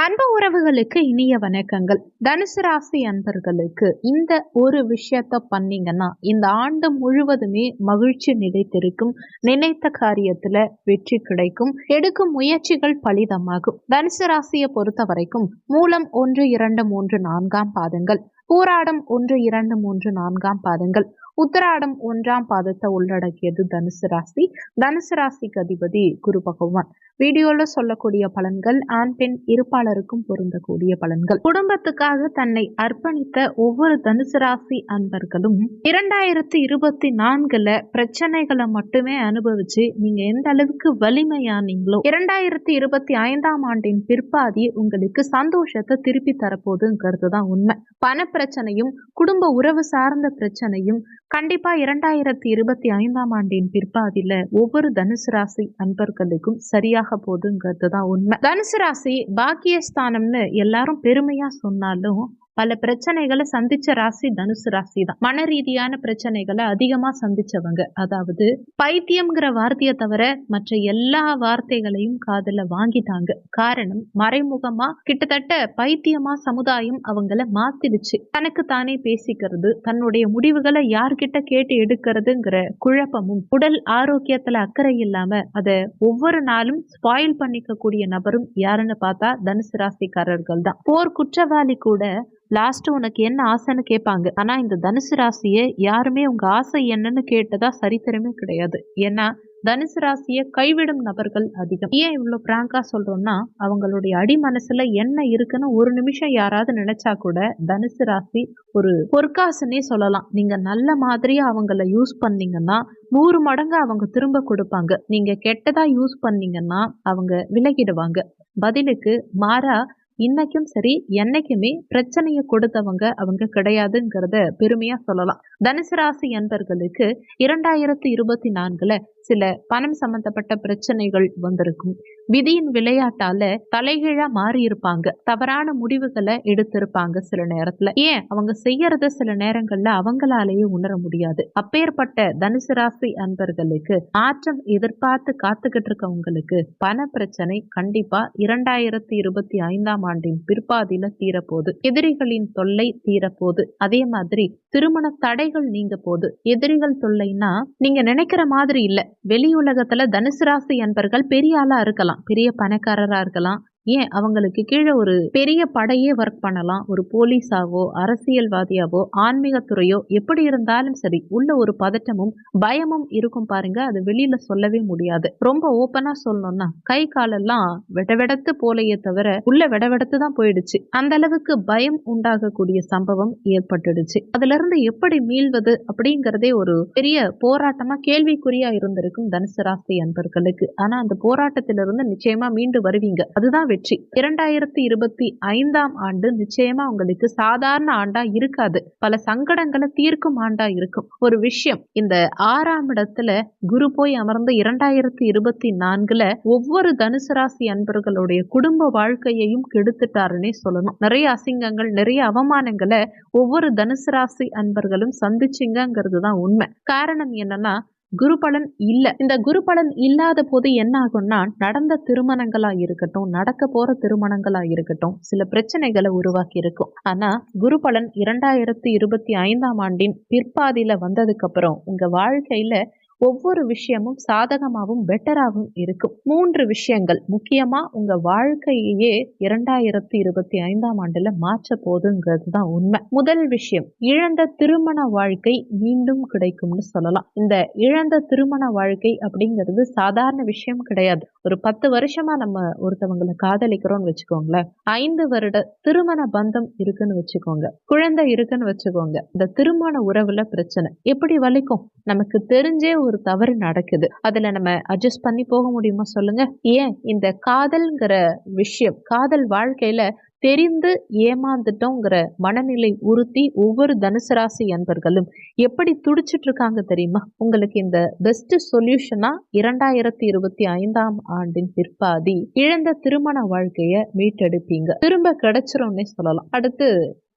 அன்பு உறவுகளுக்கு இனிய வணக்கங்கள். தனுசு ராசி அன்பர்களுக்கு இந்த ஒரு விஷயத்த பண்ணீங்கன்னா இந்த ஆண்டு முழுவதுமே மகிழ்ச்சி நிலைத்திருக்கும் நினைத்த காரியத்துல வெற்றி கிடைக்கும் எடுக்கும் முயற்சிகள் பலிதமாகும். தனுசு ராசியை பொறுத்த வரைக்கும் மூலம் ஒன்று இரண்டு மூன்று நான்காம் பாதங்கள். பூராடம் ஒன்று இரண்டு மூன்று நான்காம் பாதங்கள். உத்தராடம் ஒன்றாம் பாதத்தை உள்ளடக்கியது தனுசு ராசி. தனுசு ராசிக்கு அதிபதி குரு பகவான். வீடியோல சொல்லக்கூடிய பலன்கள் ஆண் பெண் இருப்பாளருக்கும் பொருந்தக்கூடிய பலன்கள். குடும்பத்துக்காக தன்னை அர்ப்பணித்த ஒவ்வொரு தனுசு ராசி அன்பர்களும் இரண்டாயிரத்தி இருபத்தி நான்குல பிரச்சனைகளை மட்டுமே அனுபவிச்சு நீங்க எந்த அளவுக்கு வலிமையானீங்களோ இரண்டாயிரத்தி இருபத்தி ஐந்தாம் ஆண்டின் பிற்பாதி உங்களுக்கு சந்தோஷத்தை திருப்பி தரப்போகுதுங்கிறது தான் உண்மை. பண பிரச்சனையும் குடும்ப உறவு சார்ந்த பிரச்சனையும் கண்டிப்பா இரண்டாயிரத்தி இருபத்தி ஐந்தாம் ஆண்டின் பிற்பாதில ஒவ்வொரு தனுசு ராசி அன்பர்களுக்கும் சரியாக போதுங்கிறது தான் உண்மை. தனுசு ராசி பாக்கியஸ்தானம்னு எல்லாரும் பெருமையா சொன்னாலும் பல பிரச்சனைகளை சந்திச்ச ராசி தனுசு ராசி தான் மன ரீதியான பிரச்சனைகளை அதிகமா சந்திச்சவங்க. அதாவது பைத்தியம்ங்கிற வார்த்தையை தவிர மற்ற எல்லா வார்த்தைகளையும் காதல வாங்கிட்டாங்க. காரணம் மறைமுகமா கிட்டத்தட்ட பைத்தியமா சமுதாயம் அவங்கள மாத்திடுச்சு. தனக்கு தானே பேசிக்கிறது தன்னுடைய முடிவுகளை யார்கிட்ட கேட்டு எடுக்கிறதுங்கிற குழப்பமும் உடல் ஆரோக்கியத்துல அக்கறை இல்லாம அதை ஒவ்வொரு நாளும் ஸ்பாயில் பண்ணிக்க கூடிய நபரும் யாருன்னு பார்த்தா தனுசு ராசிக்காரர்கள் தான் போர் குற்றவாளி கூட லாஸ்ட் உனக்கு என்ன ஆசைன்னு கேட்பாங்க. ஆனா இந்த தனுசு ராசியை யாருமே உங்க ஆசை என்னன்னு கேட்டதா சரித்திரமே கிடையாது. ஏன்னா தனுசு ராசியை கைவிடும் நபர்கள் அதிகம். ஏன் இவ்வளவு பிராங்கா சொல்றோம்னா அவங்களுடைய அடி மனசுல என்ன இருக்குன்னு ஒரு நிமிஷம் யாராவது நினைச்சா கூட தனுசு ராசி ஒரு பொற்காசுன்னே சொல்லலாம். நீங்க நல்ல மாதிரியா அவங்கள யூஸ் பண்ணீங்கன்னா நூறு மடங்கு அவங்க திரும்ப கொடுப்பாங்க. நீங்க கெட்டதா யூஸ் பண்ணீங்கன்னா அவங்க விலகிடுவாங்க. பதிலுக்கு மாறா இன்னைக்கும் சரி என்னைக்குமே பிரச்சனையை கொடுத்தவங்க அவங்க கிடையாதுங்கிறத பெருமையா சொல்லலாம். தனுசு ராசி என்பர்களுக்கு இரண்டாயிரத்தி இருபத்தி நான்குல சில பணம் சம்பந்தப்பட்ட பிரச்சனைகள் வந்திருக்கும். விதியின் விளையாட்டால தலைகீழா மாறி இருப்பாங்க தவறான முடிவுகளை எடுத்திருப்பாங்க சில நேரத்துல. ஏன்? அவங்க செய்யறத சில நேரங்கள்ல அவங்களாலேயே உணர முடியாது. அப்பேற்பட்ட தனுசு ராசி அன்பர்களுக்கு மாற்றம் எதிர்பார்த்து காத்துக்கிட்டு இருக்கவங்களுக்கு பண பிரச்சனை கண்டிப்பா இரண்டாயிரத்தி இருபத்தி ஐந்தாம் ஆண்டின் பிற்பாதியில தீரப்போகுது. எதிரிகளின் தொல்லை தீரப்போகுது. அதே மாதிரி திருமண தடைகள் நீங்க போது எதிரிகள் தொல்லைன்னா நீங்க நினைக்கிற மாதிரி இல்ல. வெளி உலகத்துல தனுசு ராசி அன்பர்கள் பெரிய ஆளா இருக்கலாம். பெரிய பணக்காரரா இருக்கலாம். ஏன் அவங்களுக்கு கீழே ஒரு பெரிய படையே ஒர்க் பண்ணலாம்? ஒரு போலீஸாவோ அரசியல்வாதியாவோ ஆன்மீகத்துறையோ எப்படி இருந்தாலும் சரி உள்ள ஒரு பதட்டமும் பயமும் இருக்கும் பாருங்க. அது வெளியில சொல்லவே முடியாது. ரொம்ப ஓப்பனா சொல்லணும்னா கை காலெல்லாம் விடவெடத்து போலையே தவிர உள்ள விடவெடத்து தான் போயிடுச்சு. அந்த அளவுக்கு பயம் உண்டாகக்கூடிய சம்பவம் ஏற்பட்டுடுச்சு. அதுல இருந்து எப்படி மீள்வது அப்படிங்கறதே ஒரு பெரிய போராட்டமா கேள்விக்குறியா இருந்திருக்கும் தனுசு ராசி அன்பர்களுக்கு. ஆனா அந்த போராட்டத்திலிருந்து நிச்சயமா மீண்டு வருவீங்க. அதுதான் வெற்றி. இரண்டாயிரத்தி இருபத்தி ஐந்தாம் ஆண்டு நிச்சயமா உங்களுக்கு சாதாரண ஆண்டா இருக்காது. பல சங்கடங்களை தீர்க்கும் ஆண்டா இருக்கும். ஒரு விஷயம் இந்த ஆறாம் இடத்துல குரு போய் அமர்ந்த இரண்டாயிரத்தி இருபத்தி நான்குல ஒவ்வொரு தனுசு ராசி அன்பர்களுடைய குடும்ப வாழ்க்கையையும் கெடுத்துட்டாருன்னே சொல்லணும். நிறைய அசிங்கங்கள் நிறைய அவமானங்களை ஒவ்வொரு தனுசு ராசி அன்பர்களும் சந்திச்சிங்கிறது தான் உண்மை. காரணம் என்னன்னா குரு பலன் இந்த குரு பலன் இல்லாத போது என்ன ஆகும்னா நடந்த திருமணங்களா இருக்கட்டும் நடக்க போற திருமணங்களா இருக்கட்டும் சில பிரச்சனைகளை உருவாக்கி இருக்கும் ஆனா குரு பலன் இரண்டாயிரத்தி இருபத்தி ஐந்தாம் ஆண்டின் பிற்பாதியில வந்ததுக்கு அப்புறம் உங்க வாழ்க்கையில ஒவ்வொரு விஷயமும் சாதகமாகவும் பெட்டராகவும் இருக்கும். மூன்று விஷயங்கள். முக்கியமா உங்க வாழ்க்கையே இரண்டாயிரத்தி இருபத்தி ஐந்தாம் ஆண்டுல மாற்ற போதுங்கிறது தான் உண்மை. முதல் விஷயம் இழந்த திருமண வாழ்க்கை மீண்டும் கிடைக்கும்னு சொல்லலாம். இந்த இழந்த திருமண வாழ்க்கை அப்படிங்கிறது சாதாரண விஷயம் கிடையாது. ஒரு பத்து வருஷமா நம்ம ஒருத்தவங்களை காதலிக்கிறோம்னு வச்சுக்கோங்களேன். ஐந்து வருட திருமண பந்தம் இருக்குன்னு வச்சுக்கோங்க. குழந்தை இருக்குன்னு வச்சுக்கோங்க. இந்த திருமண உறவுல பிரச்சனை. எப்படி வலிக்கும்? நமக்கு தெரிஞ்சே ஒரு தவறு நடக்குது. அதுல நம்ம அட்ஜஸ்ட் பண்ணி போக முடியுமா சொல்லுங்க. ஏன்? இந்த காதல்ங்கிற விஷயம் காதல் வாழ்க்கையில தெரிந்து ஏமாந்துட்டோங்கிற மனநிலை உறுத்தி ஒவ்வொரு தனுசு ராசி அன்பர்களும் எப்படி துடிச்சிட்டு இருக்காங்க தெரியுமா? உங்களுக்கு இந்த பெஸ்ட் சொல்யூஷனா இரண்டாயிரத்தி இருபத்தி ஐந்தாம் ஆண்டின் பிற்பாதி இழந்த திருமண வாழ்க்கைய மீட்டெடுப்பீங்க. திரும்ப கிடைச்சிரும்னே சொல்லலாம். அடுத்து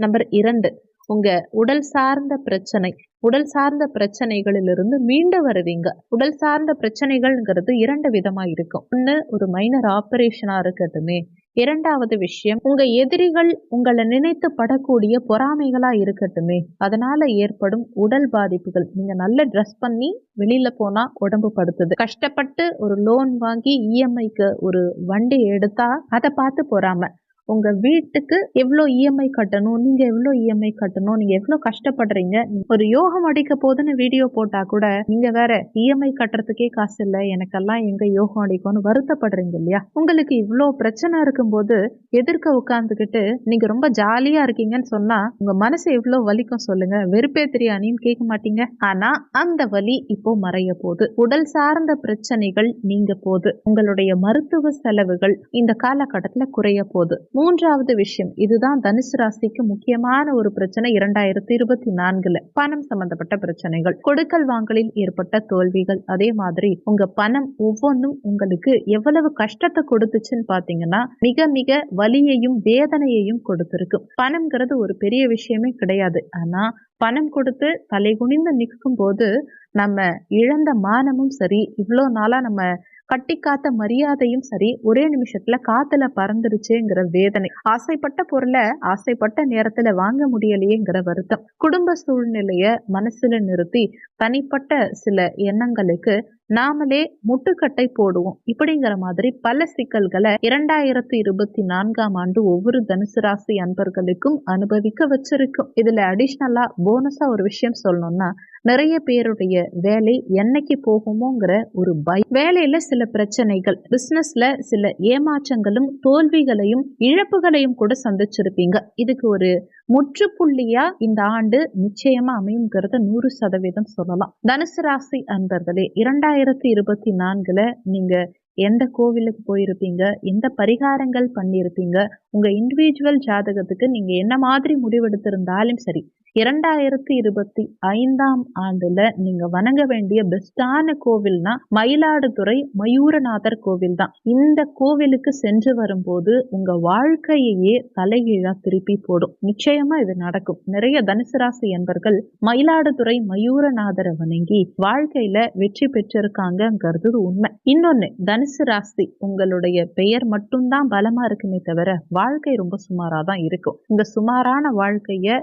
நம்பர் இரண்டு உங்க உடல் சார்ந்த பிரச்சனை உடல் சார்ந்த பிரச்சனைகளிலிருந்து மீண்டு வருவீங்க. உடல் சார்ந்த பிரச்சனைகள்ங்கிறது இரண்டு விதமா இருக்கும். ஒன்று ஒரு மைனர் ஆப்ரேஷனா இருக்கட்டுமே. இரண்டாவது விஷயம் உங்க எதிரிகள் உங்களை நினைத்து படக்கூடிய பொறாமைகளா இருக்கட்டுமே. அதனால ஏற்படும் உடல் பாதிப்புகள். நீங்க நல்ல ட்ரெஸ் பண்ணி வெளியில போனா உடம்பு படுத்துது. கஷ்டப்பட்டு ஒரு லோன் வாங்கி இஎம்ஐக்கு ஒரு வண்டி எடுத்தா அதை பார்த்து பொறாம. உங்க வீட்டுக்கு எவ்வளோ இஎம்ஐ கட்டணும் நீங்க எவ்வளோ இஎம்ஐ கட்டணும் நீங்க எவ்வளோ கஷ்டப்படுறீங்க ஒரு யோகம் அடிக்க போதுன்னு வீடியோ போட்டா கூட நீங்க வேற இஎம்ஐ கட்டுறதுக்கே காசு இல்லை எனக்கெல்லாம் எங்க யோகம் அடிக்கும்னு வருத்தப்படுறீங்க இல்லையா? உங்களுக்கு இவ்வளோ பிரச்சனை இருக்கும்போது எதிர்க்க உட்காந்துக்கிட்டு நீங்க ரொம்ப ஜாலியா இருக்கீங்கன்னு சொன்னா உங்க மனசு எவ்வளோ வலிக்கும் சொல்லுங்க. வெறுப்பே தெரியானின்னு கேட்க மாட்டீங்க. ஆனா அந்த வலி இப்போ மறைய போகுது. உடல் சார்ந்த பிரச்சனைகள் நீங்க போகுது. உங்களுடைய மருத்துவ செலவுகள் இந்த காலகட்டத்தில் குறைய போகுது. மூன்றாவது விஷயம் இதுதான் தனுசு ராசிக்கு முக்கியமான ஒரு பிரச்சனை இரண்டாயிரத்தி இருபத்தி நான்குல பணம் சம்பந்தப்பட்ட பிரச்சனைகள். கொடுக்கல் வாங்கலில் ஏற்பட்ட தோல்விகள். அதே மாதிரி உங்க பணம் ஒவ்வொன்றும் உங்களுக்கு எவ்வளவு கஷ்டத்தை கொடுத்துச்சுன்னு பாத்தீங்கன்னா மிக மிக வலியையும் வேதனையையும் கொடுத்திருக்கும் பணம்ங்கிறது ஒரு பெரிய விஷயமே கிடையாது. ஆனா பணம் கொடுத்து தலை குனிந்து நிற்கும் போது நம்ம இழந்த மானமும் சரி இவ்வளோ நாளா நம்ம கட்டி காத்த மரியாதையும் சரி ஒரே நிமிஷத்துல காத்துல பறந்துருச்சுங்கிற வேதனை. ஆசைப்பட்ட பொருளை ஆசைப்பட்ட நேரத்துல வாங்க முடியலையேங்கிற வருத்தம். குடும்ப சூழ்நிலைய மனசுல நிறுத்தி தனிப்பட்ட சில எண்ணங்களுக்கு நாமளே முட்டுக்கட்டை போடுவோம். இப்படிங்கிற மாதிரி பல சிக்கல்களை இரண்டாயிரத்தி இருபத்தி நான்காம் ஆண்டு ஒவ்வொரு தனுசு ராசி அன்பர்களுக்கும் அனுபவிக்க வச்சிருக்கும். இதுல அடிஷ்னலா போனஸா ஒரு விஷயம் சொல்லணும்னா நிறைய பேருடைய வேலை என்னைக்கு போகுமோங்கிற ஒரு பயம். வேலையில சில பிரச்சனைகள் பிசினஸ்ல சில ஏமாற்றங்களும் தோல்விகளையும் இழப்புகளையும் கூட சந்திச்சிருப்பீங்க. இதுக்கு ஒரு முற்றுப்புள்ளியா இந்த ஆண்டு நிச்சயமா அமையுங்கிறத நூறு சதவீதம் சொல்லலாம். தனுசு ராசி அன்பர்களே இரண்டாயிரத்தி இருபத்தி நான்குல நீங்க எந்த கோவிலுக்கு போயிருப்பீங்க? எந்த பரிகாரங்கள் பண்ணியிருப்பீங்க உங்க இண்டிவிஜுவல் ஜாதகத்துக்கு நீங்க என்ன மாதிரி முடிவெடுத்திருந்தாலும் சரி இரண்டாயிரத்தி இருபத்தி ஐந்தாம் ஆண்டுல நீங்க வணங்க வேண்டிய பெஸ்டான கோவில்னா மயிலாடுதுறை மயூரநாதர் கோவில் தான் இந்த கோவிலுக்கு சென்று வரும்போது உங்க வாழ்க்கையையே தலைகீழா திருப்பி போடும். நிச்சயமா இது நடக்கும். நிறைய தனுசு ராசி என்பர்கள் மயிலாடுதுறை மயூரநாதரை வணங்கி வாழ்க்கையில வெற்றி பெற்றிருக்காங்கிறது உண்மை. இன்னொன்னு தனுசு ராசி உங்களுடைய பெயர் மட்டும்தான் பலமா இருக்குமே தவிர வாழ்க்கை ரொம்ப சுமாரா தான் இருக்கும். இந்த சுமாரான வாழ்க்கைய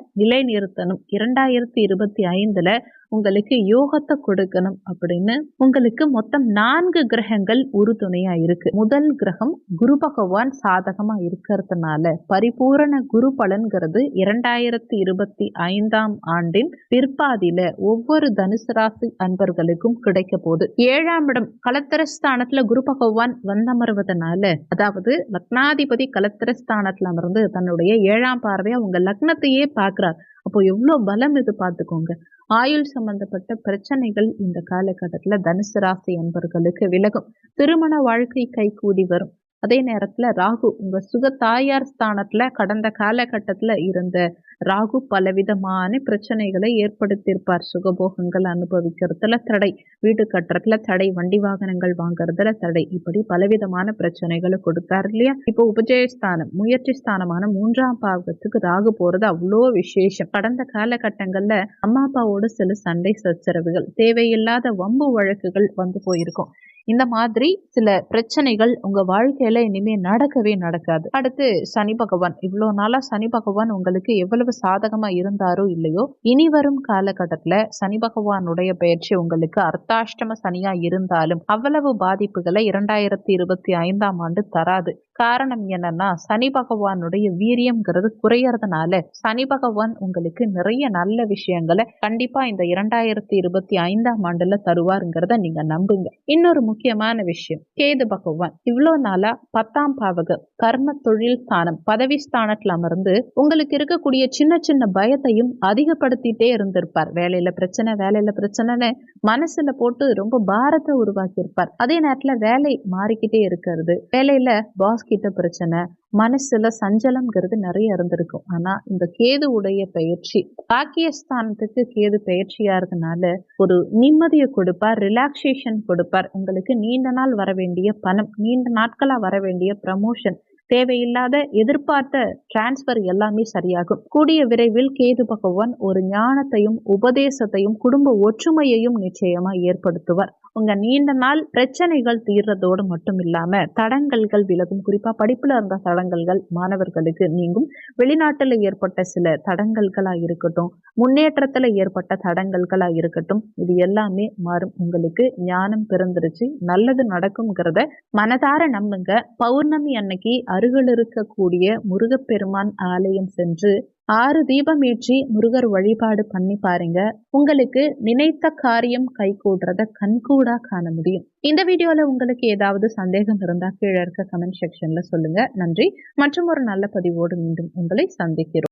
நிலைநிறுத்தணும் இரண்டாயிரத்தி இருபத்தி ஐந்துல உங்களுக்கு யோகத்தை கொடுக்கணும் அப்படின்னு உங்களுக்கு மொத்தம் நான்கு கிரகங்கள் உறுதுணையா இருக்கு. முதல் கிரகம் குரு பகவான் சாதகமா இருக்கிறதுனால பரிபூரண குரு பலன்கிறது இரண்டாயிரத்தி இருபத்தி ஐந்தாம் ஆண்டின் பிற்பாதியில ஒவ்வொரு தனுசு ராசி அன்பர்களுக்கும் கிடைக்க போகுது. ஏழாம் இடம் கலத்திரஸ்தானத்துல குரு பகவான் வந்தமர்வதனால அதாவது லக்னாதிபதி கலத்திரஸ்தானத்துல அமர்ந்து தன்னுடைய ஏழாம் பார்வையா உங்க லக்னத்தையே பாக்குறார் அப்போ எவ்வளோ பலம் இது பார்த்துக்கோங்க. ஆயுள் சம்பந்தப்பட்ட பிரச்சனைகள் இந்த காலகட்டத்தில் தனுசு ராசி அன்பர்களுக்கு விலகும். திருமண வாழ்க்கை கைகூடி வரும். அதே நேரத்துல ராகு உங்க சுக தாயார் ஸ்தானத்துல கடந்த காலகட்டத்துல இருந்த ராகு பலவிதமான பிரச்சனைகளை ஏற்படுத்தியிருப்பார். சுகபோகங்கள் அனுபவிக்கிறதுல தடை வீடு கட்டுறதுல தடை வண்டி வாகனங்கள் வாங்குறதுல தடை இப்படி பலவிதமான பிரச்சனைகளை கொடுத்தார் இல்லையா? இப்போ உபஜயஸ்தானம் முயற்சி ஸ்தானமான மூன்றாம் பாகத்துக்கு ராகு போறது அவ்வளோ விசேஷம். கடந்த காலகட்டங்கள்ல அம்மா அப்பாவோட சில சண்டை சச்சரவுகள் தேவையில்லாத வம்பு வழக்குகள் வந்து போயிருக்கும். இந்த மாதிரி சில பிரச்சனைகள் உங்க வாழ்க்கையில இனிமே நடக்கவே நடக்காது. அடுத்து சனி பகவான். இவ்வளோ நாளா சனி பகவான் உங்களுக்கு எவ்வளவு சாதகமா இருந்தாரோ இல்லையோ இனி வரும் காலகட்டத்துல சனி பகவானுடைய பயிற்சி உங்களுக்கு அர்த்தாஷ்டம சனியா இருந்தாலும் அவ்வளவு பாதிப்புகளை இரண்டாயிரத்தி இருபத்தி ஐந்தாம் ஆண்டு தராது. காரணம் என்னன்னா சனி பகவானுடைய வீரியம்ங்கிறது குறையறதுனால சனி பகவான் உங்களுக்கு நிறைய நல்ல விஷயங்களை கண்டிப்பா இந்த இரண்டாயிரத்தி இருபத்தி ஐந்தாம் ஆண்டுல தருவாருங்கிறத நீங்க நம்புங்க. இன்னொரு முக்கியமான விஷயம் கேது பகவான். இவ்வளவு நாளா பத்தாம் பாவக கர்ம தொழில் ஸ்தானம் பதவி ஸ்தானத்துல அமர்ந்து உங்களுக்கு இருக்கக்கூடிய சின்ன சின்ன பயத்தையும் அதிகப்படுத்திட்டே இருந்திருப்பார். வேலையில பிரச்சனை வேலையில பிரச்சனைன்னு மனசுல போட்டு ரொம்ப பாரத்தை உருவாக்கி இருப்பார் அதே நேரத்துல வேலை மாறிக்கிட்டே இருக்கிறது. வேலையில பாஸ் கிட்ட பிரச்சனை மனசுல சஞ்சலம்ங்கிறது நிறைய இருந்திருக்கும் ஆனா இந்த கேது உடைய பயிற்சி பாக்கியஸ்தானத்துக்கு கேது பயிற்சியா இருந்தனால ஒரு நிம்மதியை கொடுப்பார் ரிலாக்ஸேஷன் கொடுப்பார். உங்களுக்கு நீண்ட நாள் வர வேண்டிய பணம் நீண்ட நாட்களா வர வேண்டிய ப்ரமோஷன் தேவையில்லாத எதிர்பார்த்த டிரான்ஸ்பர் எல்லாமே சரியாகும். கூடிய விரைவில் கேது பகவான் ஒரு ஞானத்தையும் உபதேசத்தையும் குடும்ப ஒற்றுமையையும் நிச்சயமா ஏற்படுத்துவார். உங்க நீண்ட நாள் பிரச்சனைகள் தீர்றதோடு மட்டும் இல்லாம தடங்கல்கள் விலகும். குறிப்பா படிப்புல இருந்த தடங்கல்கள் மாணவர்களுக்கு நீங்கும். வெளிநாட்டுல ஏற்பட்ட சில தடங்கல்களா இருக்கட்டும் முன்னேற்றத்துல ஏற்பட்ட தடங்கல்களா இருக்கட்டும் இது எல்லாமே மாறும். உங்களுக்கு ஞானம் பிறந்துருச்சு. நல்லது நடக்கும்ங்கிறத மனதார நம்புங்க. பௌர்ணமி அன்னைக்கு அருகில் இருக்கக்கூடிய முருகப்பெருமான் ஆலயம் சென்று ஆறு தீபம் ஏற்றி முருகர் வழிபாடு பண்ணி பாருங்க. உங்களுக்கு நினைத்த காரியம் கை கூடுறத கண்கூடா காண முடியும். இந்த வீடியோல உங்களுக்கு ஏதாவது சந்தேகம் இருந்தா கீழே இருக்க கமெண்ட் செக்ஷன்ல சொல்லுங்க. நன்றி. மற்றும் ஒரு நல்ல பதிவோடு மீண்டும் உங்களை சந்திக்கிறோம்.